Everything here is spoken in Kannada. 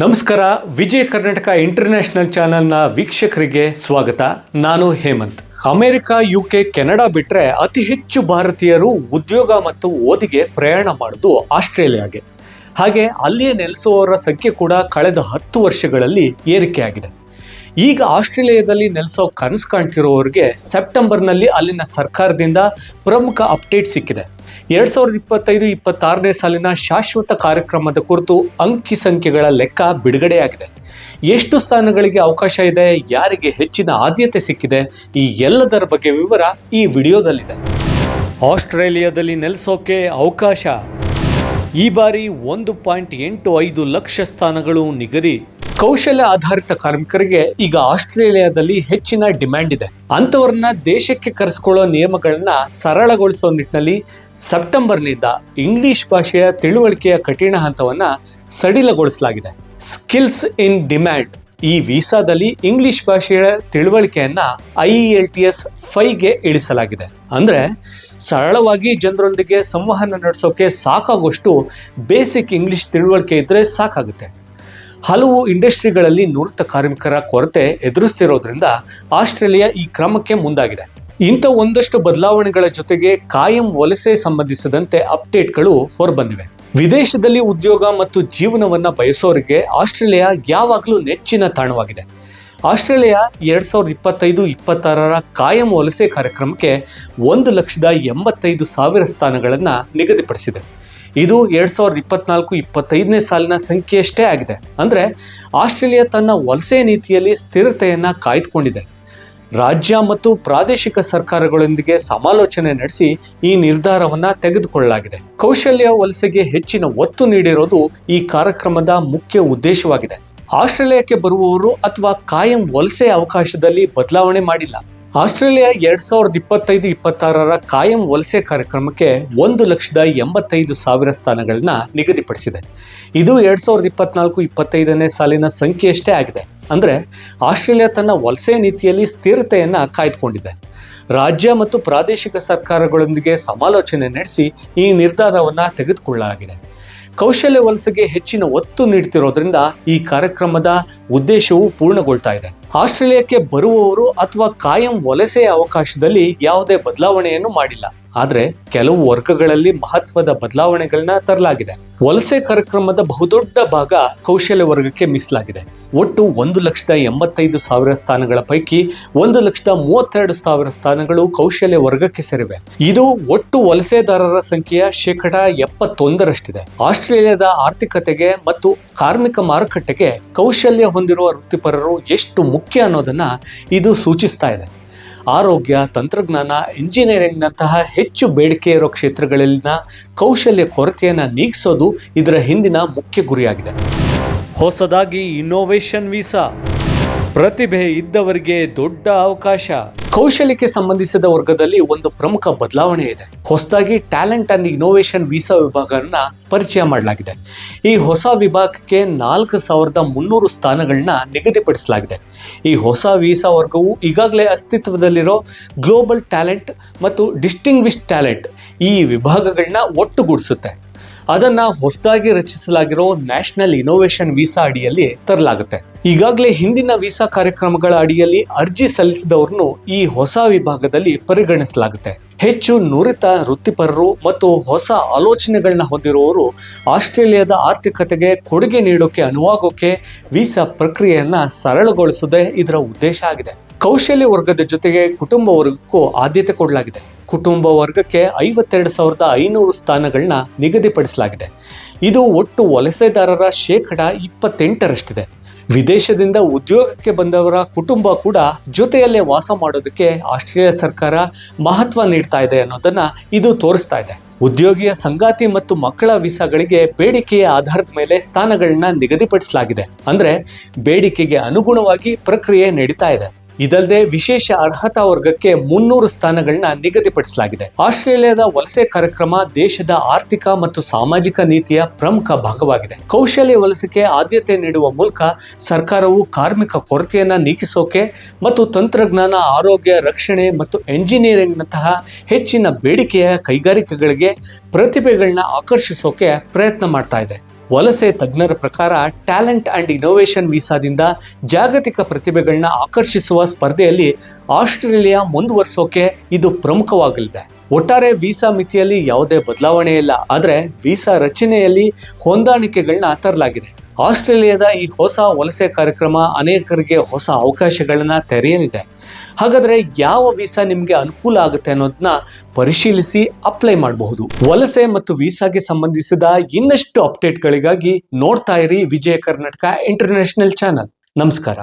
ನಮಸ್ಕಾರ, ವಿಜಯ ಕರ್ನಾಟಕ ಇಂಟರ್ನ್ಯಾಷನಲ್ ಚಾನೆಲ್ನ ವೀಕ್ಷಕರಿಗೆ ಸ್ವಾಗತ. ನಾನು ಹೇಮಂತ್. ಅಮೆರಿಕ, ಯುಕೆ, ಕೆನಡಾ ಬಿಟ್ರೆ ಅತಿ ಹೆಚ್ಚು ಭಾರತೀಯರು ಉದ್ಯೋಗ ಮತ್ತು ಓದಿಗೆ ಪ್ರಯಾಣ ಮಾಡೋದು ಆಸ್ಟ್ರೇಲಿಯಾಗೆ. ಹಾಗೆ ಅಲ್ಲಿಯೇ ನೆಲೆಸುವವರ ಸಂಖ್ಯೆ ಕೂಡ ಕಳೆದ ಹತ್ತು ವರ್ಷಗಳಲ್ಲಿ ಏರಿಕೆಯಾಗಿದೆ. ಈಗ ಆಸ್ಟ್ರೇಲಿಯಾದಲ್ಲಿ ನೆಲೆಸೋ ಕನಸು ಕಾಣ್ತಿರೋರಿಗೆ ಸೆಪ್ಟೆಂಬರ್ನಲ್ಲಿ ಅಲ್ಲಿನ ಸರ್ಕಾರದಿಂದ ಪ್ರಮುಖ ಅಪ್ಡೇಟ್ ಸಿಕ್ಕಿದೆ. ಎರಡ್ ಸಾವಿರದ ಇಪ್ಪತ್ತೈದು, ಇಪ್ಪತ್ತಾರನೇ ಸಾಲಿನ ಶಾಶ್ವತ ಕಾರ್ಯಕ್ರಮದ ಕುರಿತು ಅಂಕಿ ಸಂಖ್ಯೆಗಳ ಲೆಕ್ಕ ಬಿಡುಗಡೆಯಾಗಿದೆ. ಎಷ್ಟು ಸ್ಥಾನಗಳಿಗೆ ಅವಕಾಶ ಇದೆ, ಯಾರಿಗೆ ಹೆಚ್ಚಿನ ಆದ್ಯತೆ ಸಿಕ್ಕಿದೆ, ಈ ಎಲ್ಲದರ ಬಗ್ಗೆ ವಿವರ ಈ ವಿಡಿಯೋದಲ್ಲಿದೆ. ಆಸ್ಟ್ರೇಲಿಯಾದಲ್ಲಿ ನೆಲೆಸೋಕೆ ಅವಕಾಶ. ಈ ಬಾರಿ ಒಂದು ಪಾಯಿಂಟ್ ಎಂಟು ಐದು ಲಕ್ಷ ಸ್ಥಾನಗಳು ನಿಗದಿ. ಕೌಶಲ್ಯ ಆಧಾರಿತ ಕಾರ್ಮಿಕರಿಗೆ ಈಗ ಆಸ್ಟ್ರೇಲಿಯಾದಲ್ಲಿ ಹೆಚ್ಚಿನ ಡಿಮ್ಯಾಂಡ್ ಇದೆ. ಅಂಥವ್ರನ್ನ ದೇಶಕ್ಕೆ ಕರೆಸ್ಕೊಳ್ಳೋ ನಿಯಮಗಳನ್ನ ಸರಳಗೊಳಿಸೋ ನಿಟ್ಟಿನಲ್ಲಿ ಸೆಪ್ಟೆಂಬರ್ನಿಂದ ಇಂಗ್ಲಿಷ್ ಭಾಷೆಯ ತಿಳುವಳಿಕೆಯ ಕಠಿಣ ಹಂತವನ್ನು ಸಡಿಲಗೊಳಿಸಲಾಗಿದೆ. ಸ್ಕಿಲ್ಸ್ ಇನ್ ಡಿಮ್ಯಾಂಡ್ ಈ ವೀಸಾದಲ್ಲಿ ಇಂಗ್ಲಿಷ್ ಭಾಷೆಯ ತಿಳುವಳಿಕೆಯನ್ನ ಐ ಎಲ್ ಟಿ ಎಸ್ ಫೈವ್ಗೆ ಇಳಿಸಲಾಗಿದೆ. ಅಂದ್ರೆ ಸರಳವಾಗಿ ಜನರೊಂದಿಗೆ ಸಂವಹನ ನಡೆಸೋಕೆ ಸಾಕಾಗುವಷ್ಟು ಬೇಸಿಕ್ ಇಂಗ್ಲಿಷ್ ತಿಳುವಳಿಕೆ ಇದ್ದರೆ ಸಾಕಾಗುತ್ತೆ. ಹಲವು ಇಂಡಸ್ಟ್ರಿಗಳಲ್ಲಿ ನುರಿತ ಕಾರ್ಮಿಕರ ಕೊರತೆ ಎದುರಿಸ್ತಿರೋದ್ರಿಂದ ಆಸ್ಟ್ರೇಲಿಯಾ ಈ ಕ್ರಮಕ್ಕೆ ಮುಂದಾಗಿದೆ. ಇಂಥ ಒಂದಷ್ಟು ಬದಲಾವಣೆಗಳ ಜೊತೆಗೆ ಕಾಯಂ ವಲಸೆ ಸಂಬಂಧಿಸಿದಂತೆ ಅಪ್ಡೇಟ್ಗಳು ಹೊರಬಂದಿವೆ. ವಿದೇಶದಲ್ಲಿ ಉದ್ಯೋಗ ಮತ್ತು ಜೀವನವನ್ನ ಬಯಸೋರಿಗೆ ಆಸ್ಟ್ರೇಲಿಯಾ ಯಾವಾಗಲೂ ನೆಚ್ಚಿನ ತಾಣವಾಗಿದೆ. ಆಸ್ಟ್ರೇಲಿಯಾ ಎರಡ್ ಸಾವಿರದ ಇಪ್ಪತ್ತೈದು ಇಪ್ಪತ್ತಾರರ ಕಾಯಂ ವಲಸೆ ಕಾರ್ಯಕ್ರಮಕ್ಕೆ ಒಂದು ಲಕ್ಷದ ಎಂಬತ್ತೈದು ಸಾವಿರ ಸ್ಥಾನಗಳನ್ನು ನಿಗದಿಪಡಿಸಿದೆ. ಇದು ಎರಡ್ ಸಾವಿರದ ಇಪ್ಪತ್ನಾಲ್ಕು ಇಪ್ಪತ್ತೈದನೇ ಸಾಲಿನ ಸಂಖ್ಯೆಯಷ್ಟೇ ಆಗಿದೆ. ಅಂದರೆ ಆಸ್ಟ್ರೇಲಿಯಾ ತನ್ನ ವಲಸೆ ನೀತಿಯಲ್ಲಿ ಸ್ಥಿರತೆಯನ್ನು ಕಾಯ್ದುಕೊಂಡಿದೆ. ರಾಜ್ಯ ಮತ್ತು ಪ್ರಾದೇಶಿಕ ಸರ್ಕಾರಗಳೊಂದಿಗೆ ಸಮಾಲೋಚನೆ ನಡೆಸಿ ಈ ನಿರ್ಧಾರವನ್ನ ತೆಗೆದುಕೊಳ್ಳಲಾಗಿದೆ. ಕೌಶಲ್ಯ ವಲಸೆಗೆ ಹೆಚ್ಚಿನ ಒತ್ತು ನೀಡಿರೋದು ಈ ಕಾರ್ಯಕ್ರಮದ ಮುಖ್ಯ ಉದ್ದೇಶವಾಗಿದೆ. ಆಸ್ಟ್ರೇಲಿಯಾಕ್ಕೆ ಬರುವವರು ಅಥವಾ ಕಾಯಂ ವಲಸೆ ಅವಕಾಶದಲ್ಲಿ ಬದಲಾವಣೆ ಮಾಡಿಲ್ಲ. ಆಸ್ಟ್ರೇಲಿಯಾ ಎರಡ್ ಸಾವಿರದ ಇಪ್ಪತ್ತೈದು ಇಪ್ಪತ್ತಾರರ ಕಾಯಂ ವಲಸೆ ಕಾರ್ಯಕ್ರಮಕ್ಕೆ ಒಂದು ಲಕ್ಷದ ಎಂಬತ್ತೈದು ಸಾವಿರ ಸ್ಥಾನಗಳನ್ನ ನಿಗದಿಪಡಿಸಿದೆ. ಇದು ಎರಡ್ ಸಾವಿರದ ಇಪ್ಪತ್ನಾಲ್ಕು ಇಪ್ಪತ್ತೈದನೇ ಸಾಲಿನ ಸಂಖ್ಯೆಯಷ್ಟೇ ಆಗಿದೆ. ಅಂದ್ರೆ ಆಸ್ಟ್ರೇಲಿಯಾ ತನ್ನ ವಲಸೆ ನೀತಿಯಲ್ಲಿ ಸ್ಥಿರತೆಯನ್ನು ಕಾಯ್ದುಕೊಂಡಿದೆ. ರಾಜ್ಯ ಮತ್ತು ಪ್ರಾದೇಶಿಕ ಸರ್ಕಾರಗಳೊಂದಿಗೆ ಸಮಾಲೋಚನೆ ನಡೆಸಿ ಈ ನಿರ್ಧಾರವನ್ನು ತೆಗೆದುಕೊಳ್ಳಲಾಗಿದೆ. ಕೌಶಲ್ಯ ವಲಸೆಗೆ ಹೆಚ್ಚಿನ ಒತ್ತು ನೀಡುತ್ತಿರೋದ್ರಿಂದ ಈ ಕಾರ್ಯಕ್ರಮದ ಉದ್ದೇಶವು ಪೂರ್ಣಗೊಳ್ತಾ ಇದೆ. ಆಸ್ಟ್ರೇಲಿಯಾಕ್ಕೆ ಬರುವವರು ಅಥವಾ ಕಾಯಂ ವಲಸೆಯ ಅವಕಾಶದಲ್ಲಿ ಯಾವುದೇ ಬದಲಾವಣೆಯನ್ನು ಮಾಡಿಲ್ಲ. ಆದ್ರೆ ಕೆಲವು ವರ್ಗಗಳಲ್ಲಿ ಮಹತ್ವದ ಬದಲಾವಣೆಗಳನ್ನ ತರಲಾಗಿದೆ. ವಲಸೆ ಕಾರ್ಯಕ್ರಮದ ಬಹುದೊಡ್ಡ ಭಾಗ ಕೌಶಲ್ಯ ವರ್ಗಕ್ಕೆ ಮೀಸಲಾಗಿದೆ. ಒಟ್ಟು ಒಂದು ಲಕ್ಷದ ಎಂಬತ್ತೈದು ಸಾವಿರ ಸ್ಥಾನಗಳ ಪೈಕಿ ಒಂದು ಲಕ್ಷದ ಮೂವತ್ತೆರಡು ಸಾವಿರ ಸ್ಥಾನಗಳು ಕೌಶಲ್ಯ ವರ್ಗಕ್ಕೆ ಸೇರಿವೆ. ಇದು ಒಟ್ಟು ವಲಸೆದಾರರ ಸಂಖ್ಯೆಯ ಶೇಕಡ ಎಪ್ಪತ್ತೊಂದರಷ್ಟಿದೆ. ಆಸ್ಟ್ರೇಲಿಯಾದ ಆರ್ಥಿಕತೆಗೆ ಮತ್ತು ಕಾರ್ಮಿಕ ಮಾರುಕಟ್ಟೆಗೆ ಕೌಶಲ್ಯ ಹೊಂದಿರುವ ವೃತ್ತಿಪರರು ಎಷ್ಟು ಮುಖ್ಯ ಅನ್ನೋದನ್ನ ಇದು ಸೂಚಿಸ್ತಾ ಇದೆ. ಆರೋಗ್ಯ, ತಂತ್ರಜ್ಞಾನ, ಇಂಜಿನಿಯರಿಂಗ್ನಂತಹ ಹೆಚ್ಚು ಬೇಡಿಕೆ ಇರೋ ಕ್ಷೇತ್ರಗಳಲ್ಲಿನ ಕೌಶಲ್ಯ ಕೊರತೆಯನ್ನು ನೀಗಿಸೋದು ಇದರ ಹಿಂದಿನ ಮುಖ್ಯ ಗುರಿಯಾಗಿದೆ. ಹೊಸದಾಗಿ ಇನ್ನೋವೇಷನ್ ವೀಸಾ ಪ್ರತಿಭೆ ಇದ್ದವರಿಗೆ ದೊಡ್ಡ ಅವಕಾಶ. ಕೌಶಲ್ಯಕ್ಕೆ ಸಂಬಂಧಿಸಿದ ವರ್ಗದಲ್ಲಿ ಒಂದು ಪ್ರಮುಖ ಬದಲಾವಣೆ ಇದೆ. ಹೊಸದಾಗಿ ಟ್ಯಾಲೆಂಟ್ ಅಂಡ್ ಇನ್ನೋವೇಶನ್ ವೀಸಾ ವಿಭಾಗವನ್ನ ಪರಿಚಯ ಮಾಡಲಾಗಿದೆ. ಈ ಹೊಸ ವಿಭಾಗಕ್ಕೆ ನಾಲ್ಕು ಸಾವಿರದ ಮುನ್ನೂರು ಸ್ಥಾನಗಳನ್ನ ನಿಗದಿಪಡಿಸಲಾಗಿದೆ. ಈ ಹೊಸ ವೀಸಾ ವರ್ಗವು ಈಗಾಗಲೇ ಅಸ್ತಿತ್ವದಲ್ಲಿರೋ ಗ್ಲೋಬಲ್ ಟ್ಯಾಲೆಂಟ್ ಮತ್ತು ಡಿಸ್ಟಿಂಗ್ವಿಶ್ ಟ್ಯಾಲೆಂಟ್ ಈ ವಿಭಾಗಗಳನ್ನ ಒಟ್ಟುಗೂಡಿಸುತ್ತೆ. ಅದನ್ನ ಹೊಸದಾಗಿ ರಚಿಸಲಾಗಿರೋ ನ್ಯಾಷನಲ್ ಇನೋವೇಷನ್ ವೀಸಾ ಅಡಿಯಲ್ಲಿ ತರಲಾಗುತ್ತೆ. ಈಗಾಗಲೇ ಹಿಂದಿನ ವೀಸಾ ಕಾರ್ಯಕ್ರಮಗಳ ಅಡಿಯಲ್ಲಿ ಅರ್ಜಿ ಸಲ್ಲಿಸಿದವರನ್ನು ಈ ಹೊಸ ವಿಭಾಗದಲ್ಲಿ ಪರಿಗಣಿಸಲಾಗುತ್ತೆ. ಹೆಚ್ಚು ನುರಿತ ವೃತ್ತಿಪರರು ಮತ್ತು ಹೊಸ ಆಲೋಚನೆಗಳನ್ನ ಹೊಂದಿರುವವರು ಆಸ್ಟ್ರೇಲಿಯಾದ ಆರ್ಥಿಕತೆಗೆ ಕೊಡುಗೆ ನೀಡೋಕೆ ಅನುವಾಗೋಕೆ ವೀಸಾ ಪ್ರಕ್ರಿಯೆಯನ್ನ ಸರಳಗೊಳಿಸುವುದೇ ಇದರ ಉದ್ದೇಶ ಆಗಿದೆ. ಕೌಶಲ್ಯ ವರ್ಗದ ಜೊತೆಗೆ ಕುಟುಂಬ ವರ್ಗಕ್ಕೂ ಆದ್ಯತೆ ಕೊಡಲಾಗಿದೆ. ಕುಟುಂಬ ವರ್ಗಕ್ಕೆ ಐವತ್ತೆರಡು ಸಾವಿರದ ಐನೂರು ಸ್ಥಾನಗಳನ್ನ ನಿಗದಿಪಡಿಸಲಾಗಿದೆ. ಇದು ಒಟ್ಟು ವಲಸೆದಾರರ ಶೇಕಡ ಇಪ್ಪತ್ತೆಂಟರಷ್ಟಿದೆ. ವಿದೇಶದಿಂದ ಉದ್ಯೋಗಕ್ಕೆ ಬಂದವರ ಕುಟುಂಬ ಕೂಡ ಜೊತೆಯಲ್ಲೇ ವಾಸ ಮಾಡೋದಕ್ಕೆ ಆಸ್ಟ್ರೇಲಿಯಾ ಸರ್ಕಾರ ಮಹತ್ವ ನೀಡ್ತಾ ಇದೆ ಅನ್ನೋದನ್ನ ಇದು ತೋರಿಸ್ತಾ ಇದೆ. ಉದ್ಯೋಗಿಯ ಸಂಗಾತಿ ಮತ್ತು ಮಕ್ಕಳ ವೀಸಾಗಳಿಗೆ ಬೇಡಿಕೆಯ ಆಧಾರದ ಮೇಲೆ ಸ್ಥಾನಗಳನ್ನ ನಿಗದಿಪಡಿಸಲಾಗಿದೆ. ಅಂದ್ರೆ ಬೇಡಿಕೆಗೆ ಅನುಗುಣವಾಗಿ ಪ್ರಕ್ರಿಯೆ ನಡೀತಾ ಇದೆ. ಇದಲ್ಲದೆ ವಿಶೇಷ ಅರ್ಹತಾ ವರ್ಗಕ್ಕೆ ಮುನ್ನೂರು ಸ್ಥಾನಗಳನ್ನ ನಿಗದಿಪಡಿಸಲಾಗಿದೆ. ಆಸ್ಟ್ರೇಲಿಯಾದ ವಲಸೆ ಕಾರ್ಯಕ್ರಮ ದೇಶದ ಆರ್ಥಿಕ ಮತ್ತು ಸಾಮಾಜಿಕ ನೀತಿಯ ಪ್ರಮುಖ ಭಾಗವಾಗಿದೆ. ಕೌಶಲ್ಯ ವಲಸೆಗೆ ಆದ್ಯತೆ ನೀಡುವ ಮೂಲಕ ಸರ್ಕಾರವು ಕಾರ್ಮಿಕ ಕೊರತೆಯನ್ನ ನೀಗಿಸೋಕೆ ಮತ್ತು ತಂತ್ರಜ್ಞಾನ, ಆರೋಗ್ಯ, ರಕ್ಷಣೆ ಮತ್ತು ಎಂಜಿನಿಯರಿಂಗ್ನಂತಹ ಹೆಚ್ಚಿನ ಬೇಡಿಕೆಯ ಕೈಗಾರಿಕೆಗಳಿಗೆ ಪ್ರತಿಭೆಗಳನ್ನ ಆಕರ್ಷಿಸೋಕೆ ಪ್ರಯತ್ನ ಮಾಡ್ತಾ ಇದೆ. ವಲಸೆ ತಜ್ಞರ ಪ್ರಕಾರ ಟ್ಯಾಲೆಂಟ್ ಅಂಡ್ ಇನೋವೇಷನ್ ವೀಸಾದಿಂದ ಜಾಗತಿಕ ಪ್ರತಿಭೆಗಳನ್ನ ಆಕರ್ಷಿಸುವ ಸ್ಪರ್ಧೆಯಲ್ಲಿ ಆಸ್ಟ್ರೇಲಿಯಾ ಮುಂದುವರಿಸೋಕೆ ಇದು ಪ್ರಮುಖವಾಗಲಿದೆ. ಒಟ್ಟಾರೆ ವೀಸಾ ಮಿತಿಯಲ್ಲಿ ಯಾವುದೇ ಬದಲಾವಣೆ ಇಲ್ಲ. ಆದರೆ ವೀಸಾ ರಚನೆಯಲ್ಲಿ ಹೊಂದಾಣಿಕೆಗಳನ್ನ ತರಲಾಗಿದೆ. ಆಸ್ಟ್ರೇಲಿಯಾದ ಈ ಹೊಸ ವಲಸೆ ಕಾರ್ಯಕ್ರಮ ಅನೇಕರಿಗೆ ಹೊಸ ಅವಕಾಶಗಳನ್ನ ತೆರೆಯಲಿದೆ. ಹಾಗಾದ್ರೆ ಯಾವ ವೀಸಾ ನಿಮಗೆ ಅನುಕೂಲ ಆಗುತ್ತೆ ಅನ್ನೋದನ್ನ ಪರಿಶೀಲಿಸಿ ಅಪ್ಲೈ ಮಾಡಬಹುದು. ವಲಸೆ ಮತ್ತು ವೀಸಾಗೆ ಸಂಬಂಧಿಸಿದ ಇನ್ನಷ್ಟು ಅಪ್ಡೇಟ್ಗಳಿಗಾಗಿ ನೋಡ್ತಾ ಇರಿ ವಿಜಯ ಕರ್ನಾಟಕ ಇಂಟರ್ನ್ಯಾಷನಲ್ ಚಾನಲ್. ನಮಸ್ಕಾರ.